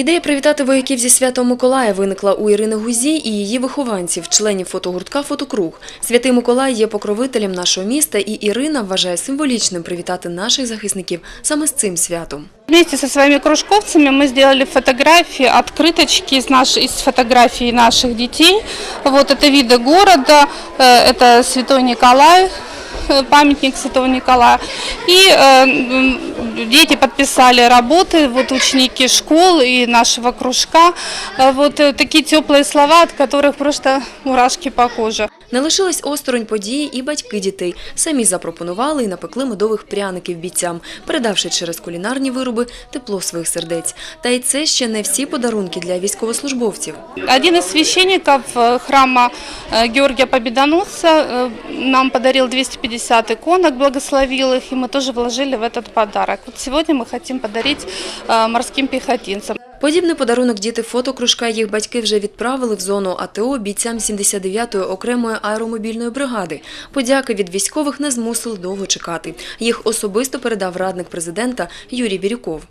Ідея привітати вояків зі святом Миколая виникла у Ірини Гузі і її вихованців, членів фотогуртка «Фотокруг». Святий Миколай є покровителем нашого міста, і Ірина вважає символічним привітати наших захисників саме з цим святом. Вместе со своими кружковцами мы сделали фотографии, открыточки из, наш, из фотографий наших детей. Вот это виды города, э, это Святой Николай, э, памятник Святого Николая. И э, м, дети подписали работы, вот ученики школ и нашего кружка. Э, Вот э, такие теплые слова, от которых просто мурашки по коже. Не лишились осторонь події і батьки дітей. Самі запропонували і напекли медових пряників бійцям, передавши через кулінарні вироби тепло своїх сердець. Та й це ще не всі подарунки для військовослужбовців. Один из священников э, храма э, Георгия Победоносца э, нам подарил 250 иконок, благословил их, и мы тоже вложили в этот подарок. Вот ми хотим подарить морським морским. Подібний подарунок діти фотокружка їх батьки вже відправили в зону АТО бійцям 79-ї окремої аеромобільної бригади. Подяки від військових не змусили довго чекати. Їх особисто передав радник президента Юрій Бірюков.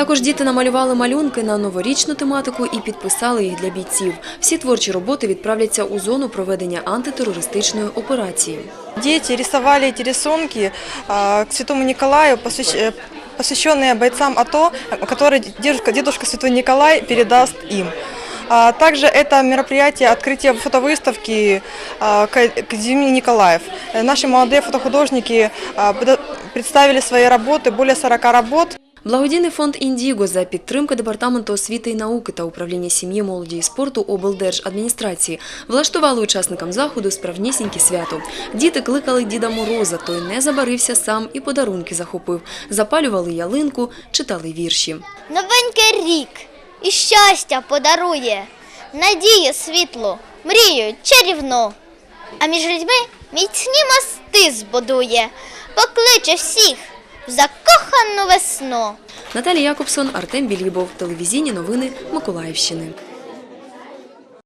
Також діти намалювали малюнки на новорічну тематику і підписали їх для бійців. Всі творчі роботи відправляться у зону проведення антитерористичної операції. Дети рисовали эти рисунки а, к Святому Николаю, посвящ- э, посвященные бойцам АТО, которые дедушка, дедушка Святой Николай передаст им. А Также это мероприятие открытия фотовыставки а, к к Зиме Николаев. Э, Наши молодые фотохудожники а, предо- представили свои работы, более 40 работ. Благодійний фонд «Індіго» за підтримки Департаменту освіти і науки та управління сім'ї, молоді і спорту облдержадміністрації влаштували учасникам заходу справнісіньке свято. Діти кликали Діда Мороза, той не забарився сам і подарунки захопив. Запалювали ялинку, читали вірші. Новенький рік і щастя подарує, надію світло, мрію чарівну. А між людьми міцні мости збудує, покличе всіх закохану весну. Наталія Якобсон, Артем Білібов. Телевізійні новини Миколаївщини.